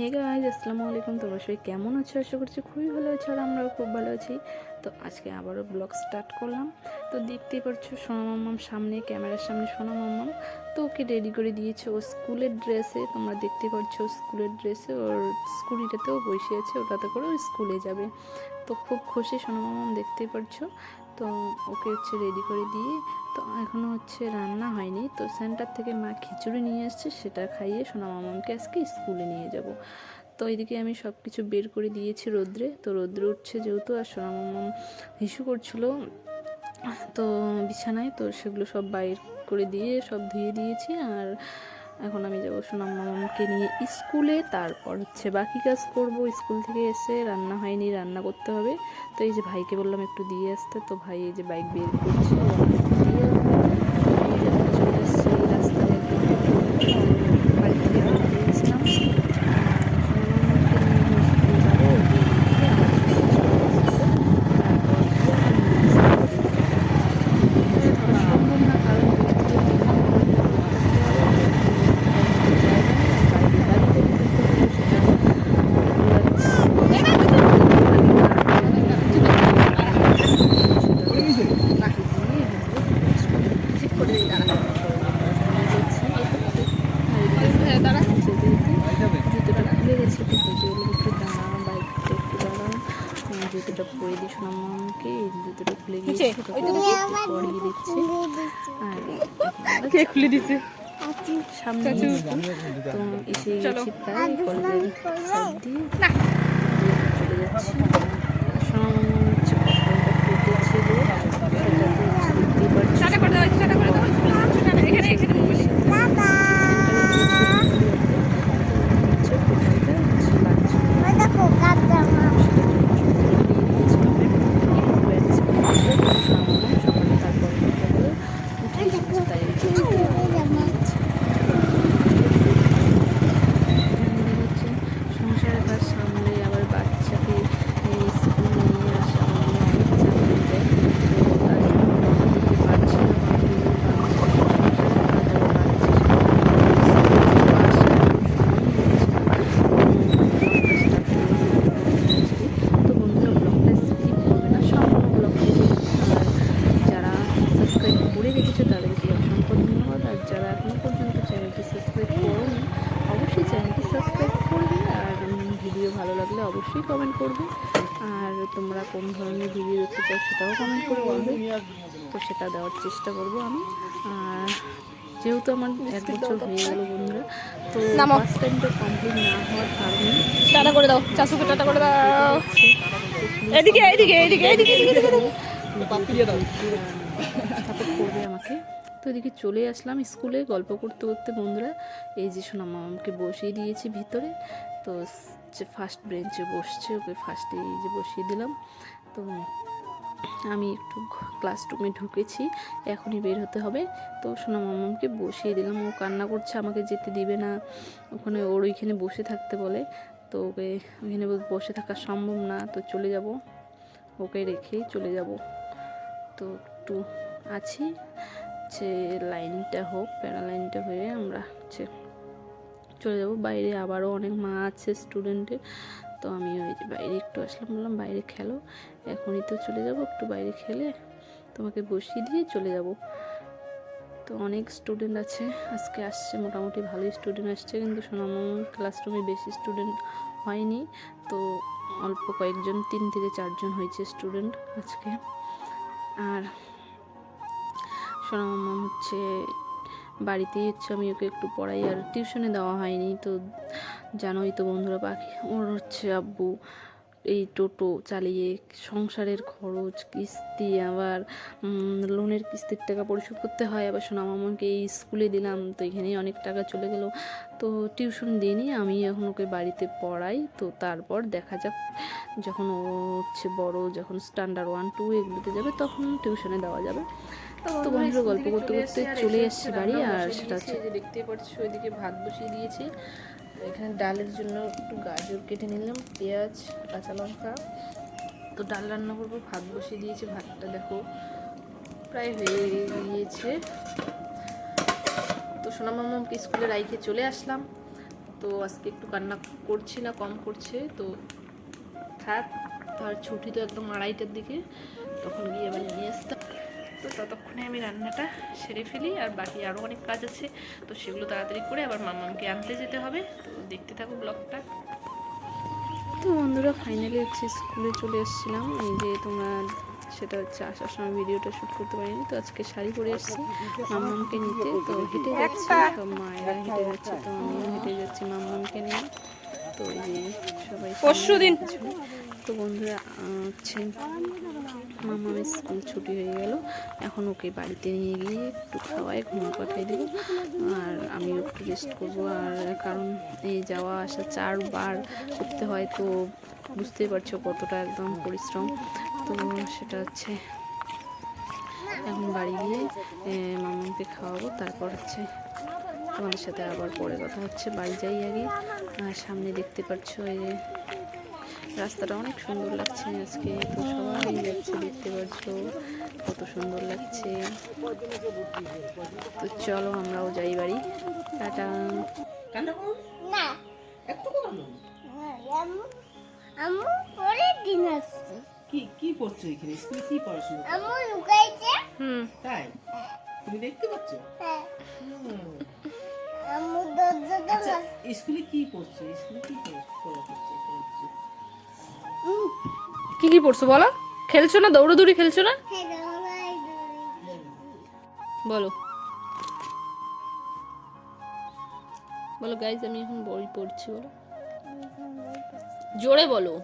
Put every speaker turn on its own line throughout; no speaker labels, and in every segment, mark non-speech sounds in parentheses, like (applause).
Hey guys, আসসালামু আলাইকুম। তোমরা সবাই কেমন আছো? আশা করছি খুবই ভালো আছো আর আমরাও খুব ভালো আছি। তো আজকে আবারও ব্লগ স্টার্ট করলাম। তো দেখতেই পাচ্ছ সোনা মাম্মাম সামনে, ক্যামেরার সামনে সোনা মাম্মাম। তো ওকে রেডি করে দিয়েছে ও স্কুলের ড্রেসে। তোমরা দেখতে পাচ্ছ স্কুলের ড্রেসে ওর স্কুটিটাতেও বসে আছে। ওটাতে করে ও স্কুলে যাবে। তো খুব খুশি সোনা মাম্মাম, দেখতেই পাচ্ছ তো ওকে হচ্ছে রেডি করে দিয়ে, তো এখনও হচ্ছে রান্না হয়নি। তো সেন্টার থেকে মা খিচুড়ি নিয়ে এসছে, সেটা খাইয়ে সোনা মামাকে আজকে স্কুলে নিয়ে যাব। তো এদিকে আমি সব কিছু বের করে দিয়েছি রোদ্রে। তো রোদ্রে উঠছে যেহেতু আর সোনা মামাম হিসু করছিল, তো বিছানায়, তো সেগুলো সব বাইর করে দিয়ে সব ধুয়ে দিয়েছি। আর এখন আমি যাব সোনাম মামাকে নিয়ে স্কুলে, তারপর হচ্ছে বাকি কাজ করব। স্কুল থেকে এসে রান্না হয়নি, রান্না করতে হবে। তো এই যে ভাইকে বললাম একটু দিয়ে আসতে, তো ভাই এই যে বাইক বের করছে ও আমাকে দিয়ে আসবে। এই যে আমরা চলে এসেছি এই রাস্তায় একদম বাড়ি থেকে বেরিয়ে এসলাম আর সোনাম মামাকে নিয়ে স্কুল যাব ওকে নিয়ে আবার চলে আসব। তারপর সম্ভব না কারণ জুতোটা খুলে গেছে তো জুতো একটু দাঁড়া বাইকটা একটু দাঁড়া জুতোটা পরে দিই এই জুতোটা খুলে গিয়েছে পরিয়ে দিচ্ছে। আর (laughs)
কে খুলে দিচ্ছে
সামনে তো এসে গেছি প্রায় কলেজের সাইড দিয়ে চলে যাচ্ছি সোনামাম হচ্ছে কপালটা ফুটেছিল সেটাতে হচ্ছে দেখতেই পাচ্ছি
টাটা করে দাও টাটা করে দাও টাটা এখানে এখানে মোবাইল
সংসারের কাজ সামলে আবার বাচ্চাকে এই স্কুলে নিয়ে আসা মানে অনেক চাপ হয়ে যায় তো তার জন্য কথা দিতে পারছি না তো বন্ধুরা ব্লগটা স্কিপ করবে না সম্পূর্ণ ব্লগটা আর যারা সাবস্ক্রাইব করে রেখেছে তাদেরকে অসংখ্য ধন্যবাদ আর যারা এখনও পর্যন্ত চ্যানেলটি সাবস্ক্রাইব করোনি অবশ্যই চ্যানেলটি সাবস্ক্রাইব করবে আর ভিডিও ভালো লাগলে অবশ্যই কমেন্ট করবে। আর তোমরা কোন ধরনের ভিডিও দেখতে চাও সেটাও কমেন্ট করে বলবে। তো সেটা দেওয়ার চেষ্টা করব আমি। আর যেহেতু আমার এক বছর হয়ে গেল বন্ধুরা তো ফার্স্ট টাইমটা কমপ্লিট না হওয়ার কারণে
টাটা করে দাও। চাচুকে টাটা করে দাও। এদিকে এদিকে এদিকে এদিকে
করবে আমাকে। তো এদিকে চলে আসলাম স্কুলে গল্প করতে করতে বন্ধুরা। এই যে শোনা মামাকে বসিয়ে দিয়েছি ভিতরে। তো যে ফার্স্ট বেঞ্চে বসছে, ওকে ফার্স্টে এই যে বসিয়ে দিলাম। তো আমি একটু ক্লাসরুমে ঢুকেছি, এখনই বের হতে হবে। তো সোনা মামাকে বসিয়ে দিলাম, ও কান্না করছে, আমাকে যেতে দিবে না। ওখানে ওর ওইখানে বসে থাকতে বলে, তো ওকে ওইখানে বসে থাকা সম্ভব না, তো চলে যাব। ওকে রেখেই চলে যাব। তো একটু আছি, যে লাইনটা হোক প্যারা লাইনটা হয়ে আমরা হচ্ছে চলে যাব। বাইরে আবারও অনেক মা আছে স্টুডেন্টের তো আমি ওই যে বাইরে একটু আসলাম, বললাম বাইরে খেলো। এখনই তো চলে যাব, একটু বাইরে খেলে তোমাকে বসিয়ে দিয়ে চলে যাব। তো অনেক স্টুডেন্ট আছে, আজকে আসছে মোটামুটি ভালোই স্টুডেন্ট আসছে। কিন্তু সোনামাম ক্লাসরুমে বেশি স্টুডেন্ট হয়নি। তো অল্প কয়েকজন, তিন থেকে চারজন হয়েছে স্টুডেন্ট আজকে। আর সোনামামা হচ্ছে বাড়িতেই হচ্ছে, আমি ওকে একটু পড়াই, আর টিউশনে দেওয়া হয়নি। তো জানোই তো বন্ধুরা পাখি, ওর হচ্ছে আব্বু এই টোটো চালিয়ে সংসারের খরচ কিস্তি আবার লোনের কিস্তির টাকা পরিশোধ করতে হয়। আবার সোনামামাকে এই স্কুলে দিলাম তো এখানেই অনেক টাকা চলে গেল। তো টিউশন দিইনি আমি এখন ওকে বাড়িতে পড়াই। তো তারপর দেখা যাক যখন ও হচ্ছে বড় যখন স্ট্যান্ডার্ড ওয়ান টু এগুলোতে যাবে তখন টিউশনে দেওয়া যাবে। তো বন্ধুরা গল্প করতে করতে চলে এসেছি বাড়ি আর সেটা হচ্ছে যে দেখতে পাচ্ছি ওইদিকে ভাত বসিয়ে দিয়েছি। এখানে ডালের জন্য একটু গাজর কেটে নিলাম, পেঁয়াজ, কাঁচা লঙ্কা। তো ডাল রান্না করব, ভাত বসিয়ে দিয়েছি, ভাতটা দেখো প্রায় হয়ে গিয়েছে। তো সোনা মামাকে স্কুলে রাইখে চলে আসলাম।
তো আজকে একটু কান্না করছি না, কম করছে। তো থাক তার ছুটি তো একদম আড়াইটার দিকে, তখন গিয়ে এবার নিয়ে আসতাম। তো ততক্ষণে আমি রান্নাটা সেরে ফেলি, আর বাকি আরও অনেক কাজ আছে। তো সেগুলো তাড়াতাড়ি করে আবার মামামকে আনতে যেতে হবে। তো দেখতে থাকো ব্লগটা তো বন্ধুরা ফাইনালি হচ্ছে স্কুলে চলে এসেছিলাম এই যে তোমরা সেটা হচ্ছে আসার সময় ভিডিওটা শ্যুট করতে পারিনি তো আজকে শাড়ি পরে এসেছি মাম্মামকে নিতে তো হেঁটে যাচ্ছি তো মায়েরা হেঁটে যাচ্ছে তো আমিও হেঁটে যাচ্ছি মাম্মামকে নিয়ে তো এই সবাই
পরশুদিন।
পিছনে। তো বন্ধুরা হচ্ছে মামামের স্কুল ছুটি হয়ে গেল। এখন ওকে বাড়িতে নিয়ে গিয়ে একটু খাওয়াই ঘুম পাঠিয়ে দেবো। আর আমি একটু রেস্ট করব। আর কারণ এই যাওয়া আসা চারবার করতে হয়, তো বুঝতেই পারছ কতটা একদম পরিশ্রম। তো সেটা হচ্ছে এখন বাড়ি গিয়ে মামাকে খাওয়াবো। তারপর হচ্ছে তোমাদের সাথে আবার পরে কথা হচ্ছে। বাড়ি যাই আগে। আর সামনে দেখতে পাচ্ছ এই যে রাস্তাটা অনেক সুন্দর লাগছে আজকে তো সবাই যাচ্ছে দেখতে পাচ্ছ কত সুন্দর লাগছে। তো চলো আমরাও যাই বাড়ি। টাটা।
কি কি পড়ছো এখানে? স্কুলে কি পড়াশোনা
হুম।
তাই? তুমি দেখতে পাচ্ছ?
হ্যাঁ।
হুম।
আম্মু দরজাটা
আচ্ছা স্কুলে কি পড়ছো? স্কুলে কি পড়ছো?
কি কি পড়ছো বলো? খেলছো না? দৌড়াদৌড়ি খেলছো না।
বলো। বলো গাইজ আমি এখন বই পড়ছি, বলো। জোরে বলো।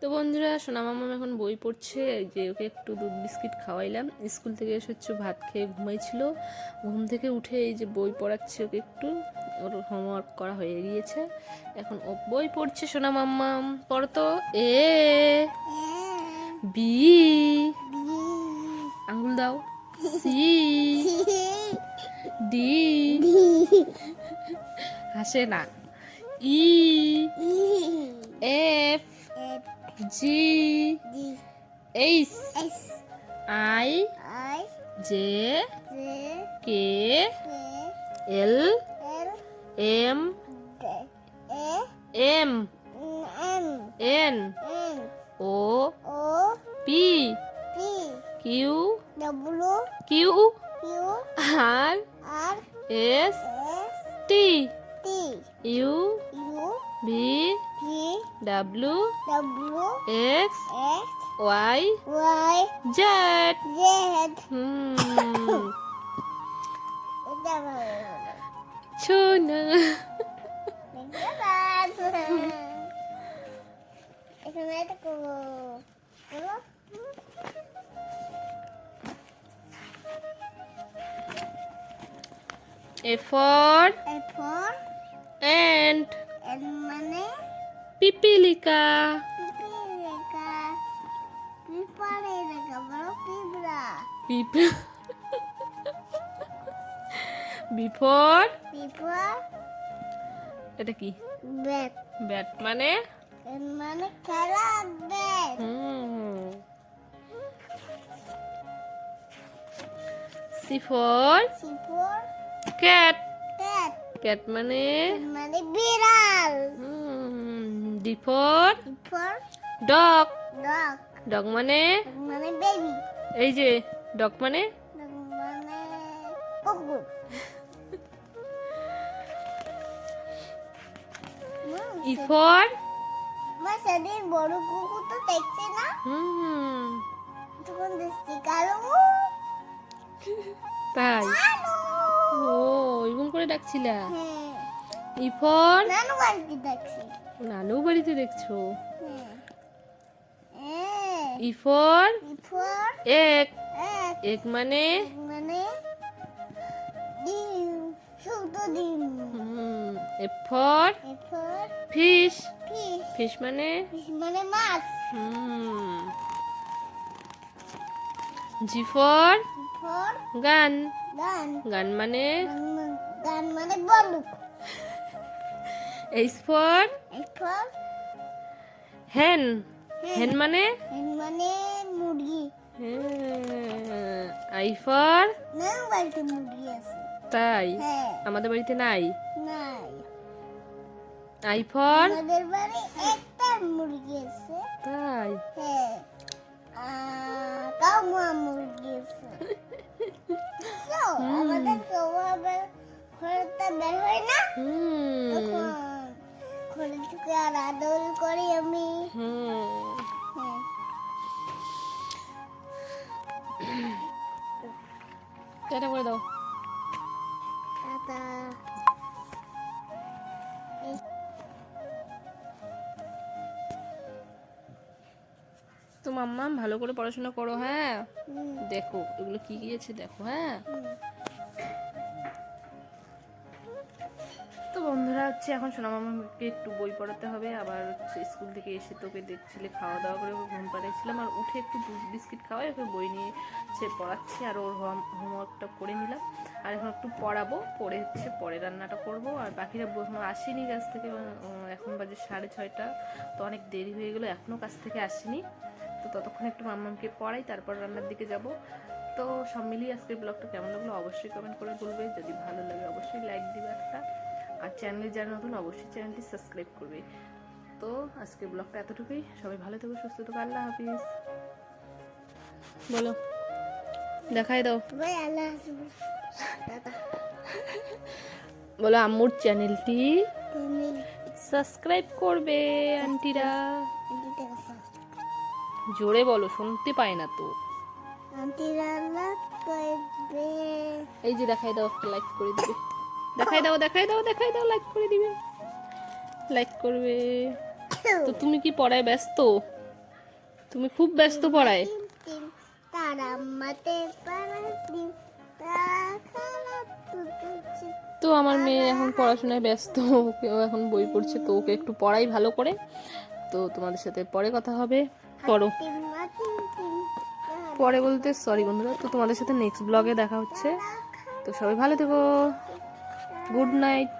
তো বন্ধুরা, সোনা মামা এখন বই পড়ছে যে ওকে একটু দুধ বিস্কিট খাওয়াইলাম। স্কুল থেকে এসে হচ্ছে ভাত খেয়ে ঘুমাইছিল। ঘুম থেকে উঠে এই যে বই পড়াচ্ছে ওকে একটু। ওর হোমওয়ার্ক করা হয়ে গিয়েছে। এখন ও বই পড়ছে, সোনা মাম্মা। পড়ো তো। এ, বি আঙ্গুল দাও। সি, ডি হাসে না। E, F, G H Q R S T U V W X Y Z সোনা এ ফর
এরপর
অ্যান্ড
এর মানে
পিপিলিকা
পিঁপড়ে লেখা পিঁপড়ে লেখা বড় পিঁপড়া
পিপ বিফোর
পিঁপড়া
এটা কি?
ব্যাট
ব্যাট মানে?
মানে খেলা ব্যাট
সি ফর
শিপুর
ক্যাট
ক্যাট।
ক্যাট। মানে?
মানে বিড়াল।
D for dog.
Dog.
Dog মানে?
মানে বেবি।
এই যে ডগ মানে?
মানে কুকুর। (laughs)
ই ফর
মা সেদিন বড় কুকুর তো দেখছে না।
হুম।
তখন দেখছি কালো।
তাই? করে ডাকছিলা?
হ্যাঁ।
ই ফর
নানু বাড়িতে দেখছি
নানু বাড়িতে দেখছ?
হ্যাঁ।
ই ফর
বিফোর
এক।
এক
মানে?
মানে ডিম ডিম।
ফিশ।
ফিশ।
ফিশ মানে?
ফিশ মানে মাছ।
জি ফর গান।
গান।
গান মানে
গান- মানে বন্দুক।
এইচ ফর হেন। হেন। মানে?
এর মানে মুরগি।
আই ফর
নানু বাড়িতে মুরগি আছে।
তাই?
হ্যাঁ।
আমাদের বাড়িতে নাই?
নাই।
আই ফর
আমাদের বাড়ি একটা মুরগি আছে।
তাই?
হ্যাঁ। তাও মা মুরগি আছে। (laughs) আমাদের সবার বের বের হয় না? ঘরে আর আদল করি আমি।
হুম।
হ্যাঁ
করে দাও।
টাটা।
তো মাম্মা ভালো করে পড়াশোনা করো হ্যাঁ? দেখো এগুলো কি কি আছে দেখো হ্যাঁ। তো বন্ধুরা হচ্ছে এখন সোনা মামাকে একটু বই পড়াতে হবে, আবার হচ্ছে স্কুল থেকে এসে তোকে দেখছিলে খাওয়া দাওয়া করে ঘুম পাড়াইছিলাম, আর উঠে একটু দুধ বিস্কিট খাওয়াই, ওকে বই নিয়ে সে পড়াচ্ছি, আর ওর হোমওয়ার্কটা করে নিলাম। আর এখন একটু পড়াবো, পড়ে হচ্ছে পরে রান্নাটা করব, আর বাকিরা এখনও আসেনি কাছ থেকে এখন বাজে সাড়ে ছয়টা, তো অনেক দেরি হয়ে গেলো এখনও কাছ থেকে আসেনি। তো ততক্ষণ একটু মাম্মামকে পড়াই, তারপর রান্নার দিকে যাব। তো সব মিলিয়ে আজকের ব্লগটা কেমন লাগল অবশ্যই কমেন্ট করে বলবে। যদি ভালো লাগে অবশ্যই লাইক দিবে একটা। আর চ্যানেলে যারা নতুন অবশ্যই চ্যানেলটি সাবস্ক্রাইব করবে। তো আজকের ব্লগটা এতটুকুই। সবাই ভালো থেকো সুস্থ থেকো। আল্লাহ হাফিজ। বলো। দেখাই দাও। বলো আম্মুর চ্যানেলটি সাবস্ক্রাইব করবে আন্টিরা জোরে বলো শুনতে পায় না তো। এই যে দেখাই দাও একটা লাইক করে দিবে। দেখাই দাও দেখাই দাও দেখাই দাও লাইক করে দিবে। লাইক করবে। তো তুমি কি পড়ায় ব্যস্ত? তুমি খুব ব্যস্ত পড়ায়। তো আমার মেয়ে এখন পড়াশোনায় ব্যস্ত ওকেও এখন বই পড়ছে তো ওকে একটু পড়াই ভালো করে। তো তোমাদের সাথে পরে কথা হবে। পড়ো। পরে বলতে সরি বন্ধুরা, তো তোমাদের সাথে নেক্সট ব্লগে দেখা হচ্ছে। তো সবাই ভালো থেকো। Good night